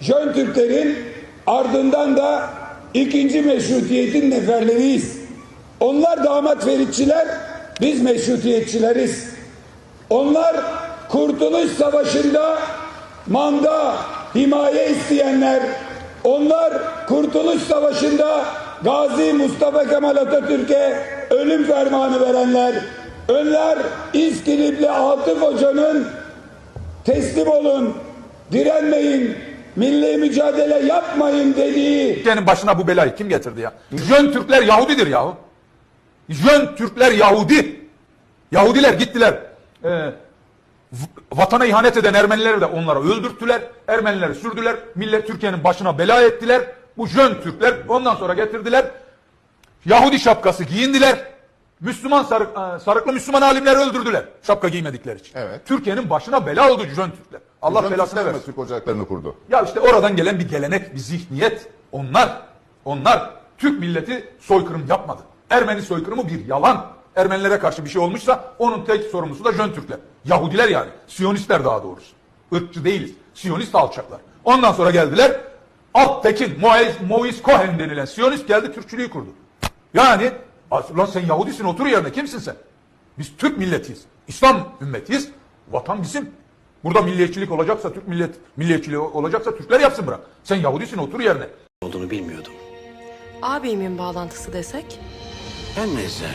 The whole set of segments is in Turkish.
Jön Türklerin ardından da ikinci meşrutiyetin neferleriyiz. Onlar damat feritçiler, biz meşrutiyetçileriz. Onlar Kurtuluş Savaşı'nda manda, himaye isteyenler, onlar Kurtuluş Savaşı'nda Gazi Mustafa Kemal Atatürk'e ölüm fermanı verenler, onlar İskilipli Atıf Hoca'nın teslim olun, direnmeyin, milli mücadele yapmayın dediği Türkiye'nin başına bu belayı kim getirdi ya? Jön Türkler Yahudidir yahu. Jön Türkler Yahudi. Yahudiler gittiler. Ee, vatana ihanet eden Ermenileri de onlara öldürttüler. Ermenileri sürdüler. Millet Türkiye'nin başına bela ettiler. Bu Jön Türkler ondan sonra getirdiler. Yahudi şapkası giyindiler. Müslüman sarık, e, sarıklı Müslüman alimleri öldürdüler. Şapka giymedikleri için. Evet. Türkiye'nin başına bela oldu Jön Türkler. Allah belasını versin. Türk ocaklarını kurdu. Ya işte oradan gelen bir gelenek, bir zihniyet. Onlar, onlar Türk milleti soykırım yapmadı. Ermeni soykırımı bir yalan. Ermenilere karşı bir şey olmuşsa onun tek sorumlusu da Jön Türkler. Yahudiler yani. Siyonistler daha doğrusu. Irkçı değiliz. Siyonist alçaklar. Ondan sonra geldiler. Alptekin, Moise, Moise Cohen denilen Siyonist geldi Türkçülüğü kurdu. Yani lan sen Yahudisin otur yerine kimsin sen? Biz Türk milletiyiz. İslam ümmetiyiz. Vatan bizim. Burada milliyetçilik olacaksa Türk millet milliyetçiliği olacaksa Türkler yapsın bırak. Sen Yahudisin otur yerine. olduğunu bilmiyordum. Abimin bağlantısı desek? Her neyse.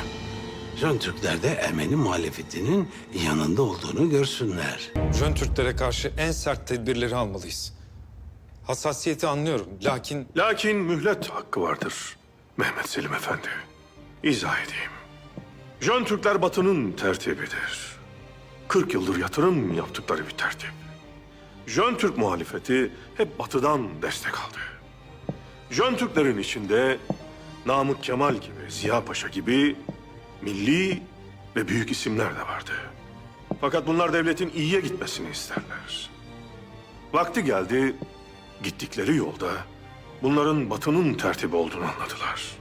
Jön Türkler de Ermeni muhalefetinin yanında olduğunu görsünler. Jön Türklere karşı en sert tedbirleri almalıyız. Hassasiyeti anlıyorum. Lakin Lakin mühlet hakkı vardır Mehmet Selim Efendi. İzah edeyim. Jön Türkler Batı'nın tertibidir. 40 yıldır yatırım yaptıkları bir tertip. Jön Türk muhalefeti hep Batı'dan destek aldı. Jön Türklerin içinde Namık Kemal gibi, Ziya Paşa gibi milli ve büyük isimler de vardı. Fakat bunlar devletin iyiye gitmesini isterler. Vakti geldi, gittikleri yolda bunların batının tertibi olduğunu anladılar.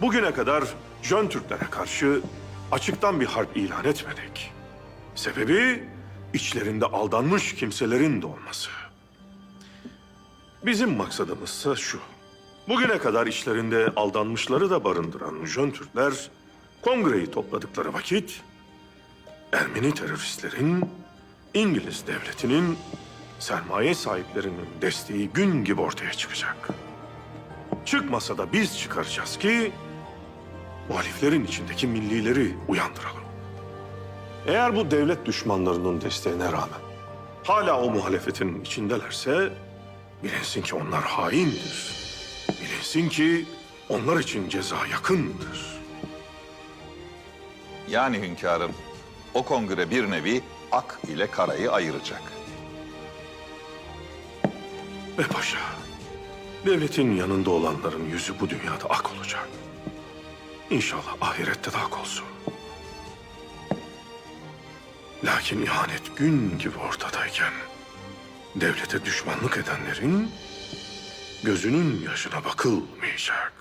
Bugüne kadar Jön Türklere karşı açıktan bir harp ilan etmedik. Sebebi içlerinde aldanmış kimselerin de olması. Bizim maksadımızsa şu. Bugüne kadar içlerinde aldanmışları da barındıran Jön Türkler kongreyi topladıkları vakit Ermeni teröristlerin İngiliz devletinin sermaye sahiplerinin desteği gün gibi ortaya çıkacak. Çıkmasa da biz çıkaracağız ki muhaliflerin içindeki millileri uyandıralım. Eğer bu devlet düşmanlarının desteğine rağmen hala o muhalefetin içindelerse bilinsin ki onlar haindir. Bilinsin ki onlar için ceza yakındır. Yani hünkârım, o kongre bir nevi ak ile karayı ayıracak. Ve paşa, devletin yanında olanların yüzü bu dünyada ak olacak. İnşallah ahirette de ak olsun. Lakin ihanet gün gibi ortadayken devlete düşmanlık edenlerin gözünün yaşına bakılmayacak.